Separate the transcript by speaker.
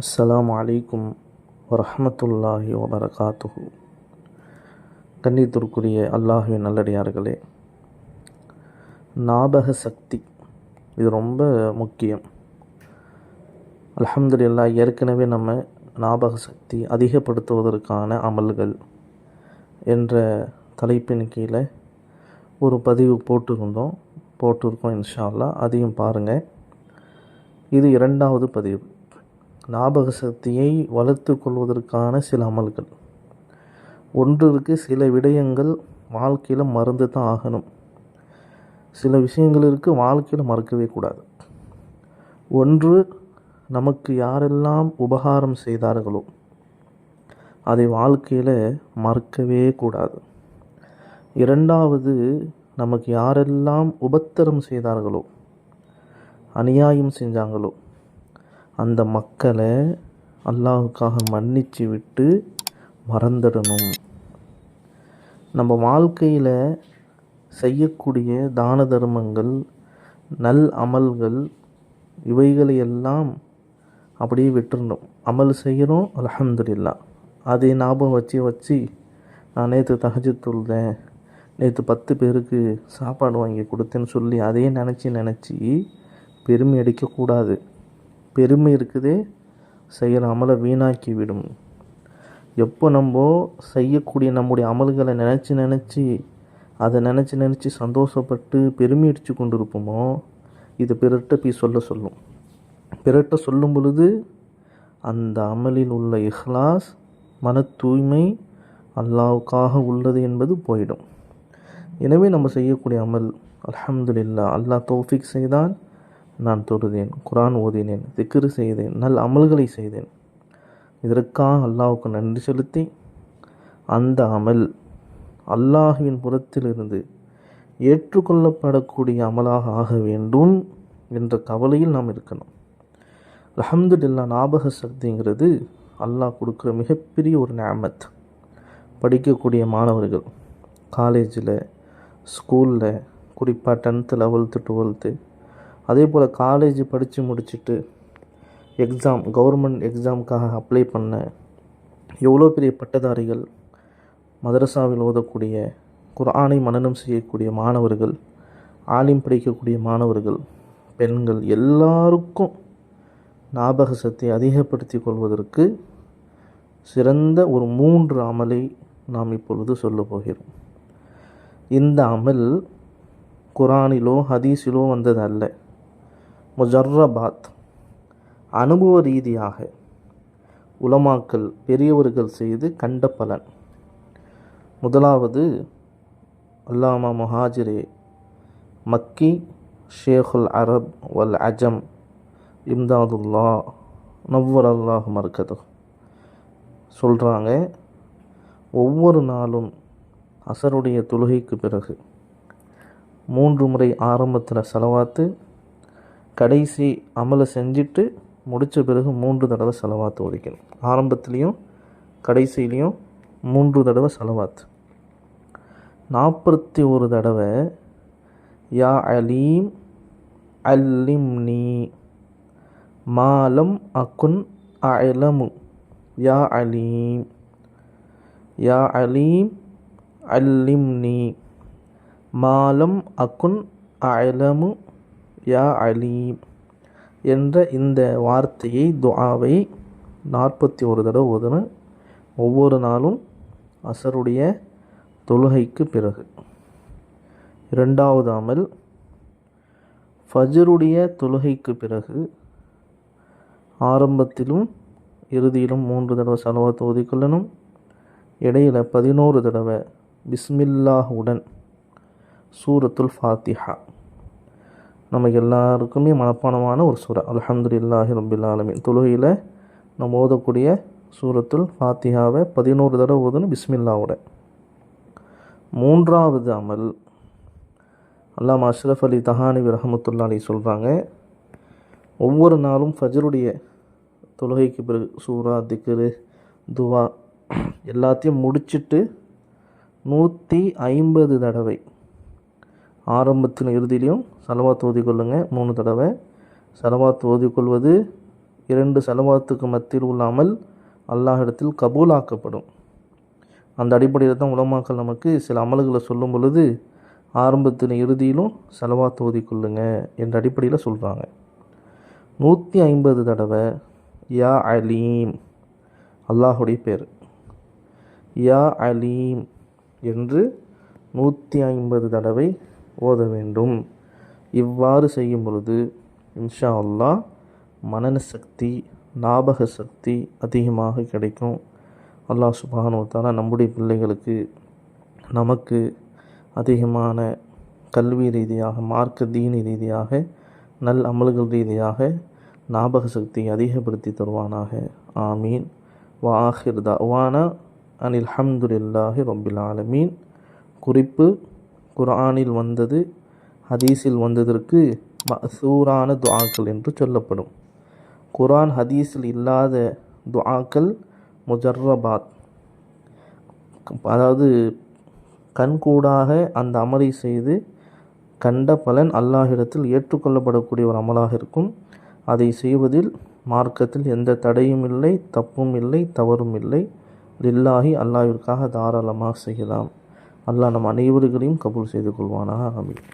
Speaker 1: அஸ்லாம் அலைக்கும் வரமத்துல்லாஹி வபரகாத்துஹு. கண்ணியத்திற்குரிய அல்லாஹுவின் நல்லடியார்களே ஞாபக சக்தி இது ரொம்ப முக்கியம். அலமதுல்லா ஏற்கனவே நம்ம ஞாபக சக்தி அதிகப்படுத்துவதற்கான அமல்கள் என்ற தலைப்பின் கீழே ஒரு பதிவு போட்டிருந்தோம் போட்டிருக்கோம் இன்ஷா அதையும் பாருங்கள் இது இரண்டாவது பதிவு. ஞாபக சக்தியை வளர்த்து கொள்வதற்கான சில அமல்கள். ஒன்றிற்கு சில விடயங்கள் வாழ்க்கையில் மறந்து தான் ஆகணும். சில விஷயங்களுக்கு வாழ்க்கையில் மறக்கவே கூடாது. ஒன்று நமக்கு யாரெல்லாம் உபகாரம் செய்தார்களோ அதை வாழ்க்கையில் மறக்கவே கூடாது. இரண்டாவது நமக்கு யாரெல்லாம் உபத்திரம் செய்தார்களோ அநியாயம் செஞ்சாங்களோ அந்த மக்களை அல்லாஹுக்காக மன்னிச்சு விட்டு மறந்துடணும். நம்ம வாழ்க்கையில் செய்யக்கூடிய தான தர்மங்கள் நல் அமல்கள் இவைகளை எல்லாம் அப்படியே விட்டுறணும். அமல் செய்கிறோம் அலமதுல்லா அதை ஞாபகம் வச்சு வச்சு நான் நேற்று தகஜு தொழுதேன். நேற்று பத்து பேருக்கு சாப்பாடு வாங்கி கொடுத்தேன்னு சொல்லி அதையே நினச்சி நினச்சி பெருமை அடிக்கக்கூடாது. பெருமை இருக்குது செய்கிற அமலை வீணாக்கி விடும் எப்போ நம்ம செய்யக்கூடிய நம்முடைய அமல்களை நினச்சி நினச்சி அதை நினச்சி நினச்சி சந்தோஷப்பட்டு பெருமை அடித்து கொண்டு இருப்போமோ இது பிறர்கிட்ட போய் சொல்ல சொல்லும். பிறர்கிட்ட சொல்லும் பொழுது அந்த அமலில் உள்ள இஹ்லாஸ் மன தூய்மை அல்லாவுக்காக உள்ளது என்பது போயிடும். எனவே நம்ம செய்யக்கூடிய அமல் அலமதுல்லா அல்லாஹ் தோஃபிக் செய்தான். நான் தொழுதேன் குரான் ஓதினேன் திக்ரு செய்தேன் நல் அமல்களை செய்தேன். இதற்காக அல்லாவுக்கு நன்றி செலுத்தி அந்த அமல் அல்லாஹுவின் புறத்திலிருந்து ஏற்றுக்கொள்ளப்படக்கூடிய அமலாக ஆக வேண்டும் என்ற கவலையில் நாம் இருக்கணும். அலமதுல்லா ஞாபக சக்திங்கிறது அல்லாஹ் கொடுக்குற மிகப்பெரிய ஒரு நேமத் படிக்கக்கூடிய மாணவர்கள் காலேஜில் ஸ்கூலில் குறிப்பாக டென்த்து லெவல்த்து டுவெல்த்து அதே போல் காலேஜ் படித்து முடிச்சுட்டு எக்ஸாம் கவர்மெண்ட் எக்ஸாமுக்காக அப்ளை பண்ண எவ்வளோ பெரிய பட்டதாரிகள் மதரசாவில் ஓதக்கூடிய குரானை மனநம் செய்யக்கூடிய மாணவர்கள் ஆலிம் படிக்கக்கூடிய மாணவர்கள் பெண்கள் எல்லாருக்கும் ஞாபக சக்தியை அதிகப்படுத்தி கொள்வதற்கு சிறந்த ஒரு மூன்று அமலை நாம் இப்பொழுது சொல்ல போகிறோம். இந்த அமல் குரானிலோ ஹதீஸிலோ வந்தது அல்ல முஜர்ரபாத் அனுபவ ரீதியாக உலமாக்கல் பெரியவர்கள் செய்து கண்ட பலன். முதலாவது அல்லாமா முஹாஜிரே மக்கி ஷேகுல் அரப் வல் அஜம் இம்தாதுல்லா நவ்வர் அல்லாஹ் மறுக்கது சொல்கிறாங்க ஒவ்வொரு நாளும் அசருடைய தொழுகைக்கு பிறகு மூன்று முறை ஆரம்பத்தில் செலவாத்து கடைசி அமலை செஞ்சுட்டு முடித்த பிறகு மூன்று தடவை செலவாத்து ஒழிக்கணும். ஆரம்பத்துலேயும் கடைசியிலையும் மூன்று தடவை செலவாத்து. நாற்பத்தி ஒரு தடவை யா அலீம் அல்லிம் நீ மாலம் அக்குன் அலமு. யா அலீம் யா அலீம் அல்லிம் நீ மாலம் அக்குன் அலமு. யா அலீம் என்ற இந்த வார்த்தையை துஆவை நாற்பத்தி ஒரு தடவை ஓதணும் ஒவ்வொரு நாளும் அசருடைய தொழுகைக்கு பிறகு. இரண்டாவது அமல் ஃபஜருடைய தொழுகைக்கு பிறகு ஆரம்பத்திலும் இறுதியிலும் மூன்று தடவை செலவாத்து ஓதிக்கொள்ளணும் இடையில் பதினோரு தடவை பிஸ்மில்லாஹுடன் சூரத்துல் ஃபாத்திஹா. நம்ம எல்லாருக்குமே மனப்பானமான ஒரு சூறா. அல்ஹம்துலில்லாஹி ரபில் ஆலமின். தொழுகையில் நம்ம ஓதக்கூடிய சூரத்துல் ஃபாத்திஹாவை பதினோரு தடவை ஓதுன்னு பிஸ்மில்லாவோட. மூன்றாவது அமல். அல்லாஹ் அஷ்ரஃப் அலி தஹானி ரஹமத்துல்லா அலி சொல்கிறாங்க ஒவ்வொரு நாளும் ஃபஜருடைய தொழுகைக்கு பிறகு சூரா திக்ரு துவா எல்லாத்தையும் முடிச்சிட்டு நூற்றி ஐம்பது தடவை ஆரம்பத்தின் இறுதியிலையும் செலவாத்து ஓதிக்கொள்ளுங்க. மூணு தடவை. செலவாத்து ஓதிக்கொள்வது இரண்டு செலவாத்துக்கு மத்தியில் உள்ள அமல் அல்லாஹிடத்தில் கபூலாக்கப்படும். அந்த அடிப்படையில் தான் உலமாக்கள் நமக்கு சில அமல்களை சொல்லும் பொழுது ஆரம்பத்தின் இறுதியிலும் செலவாத்து ஓதிக்கொள்ளுங்க என்ற அடிப்படையில் சொல்கிறாங்க நூற்றி ஐம்பது தடவை யா அலீம் அல்லாஹுடைய பேர். யா அலீம் என்று நூற்றி ஐம்பது தடவை ஓத வேண்டும். இவ்வாறு செய்யும் பொழுது இன்ஷா அல்லாஹ் மனன சக்தி ஞாபக சக்தி அதிகமாக கிடைக்கும். அல்லாஹ் சுபானுவத்தால் நம்முடைய பிள்ளைகளுக்கு நமக்கு அதிகமான கல்வி ரீதியாக மார்க்க தீனி ரீதியாக நல் அமல்கள் ரீதியாக ஞாபக சக்தியை அதிகப்படுத்தி தருவானாக. ஆமீன். வாஹிர் தவானா அனில் ஹம்துல்லாஹி ரொம்பில் ஆலமீன். குறிப்பு குர்ஆனில் வந்தது ஹதீஸில் வந்ததற்கு மசூரான துஆக்கள் என்று சொல்லப்படும். குர்ஆன் ஹதீஸில் இல்லாத துஆக்கள் முஜர்ரபாத். அதாவது கண்கூடாக அந்த அமலை செய்து கண்ட பலன் அல்லாஹிடத்தில் ஏற்றுக்கொள்ளப்படக்கூடிய ஒரு அமலாக இருக்கும். அதை செய்வதில் மார்க்கத்தில் எந்த தடையும் இல்லை தப்பும் இல்லை தவறும் இல்லை. லில்லாகி அல்லாஹிற்காக தாராளமாக செய்யலாம். அல்லாஹ் நம் அனைவர்களையும் கபூல் செய்து கொள்வானாக ஆமீன்.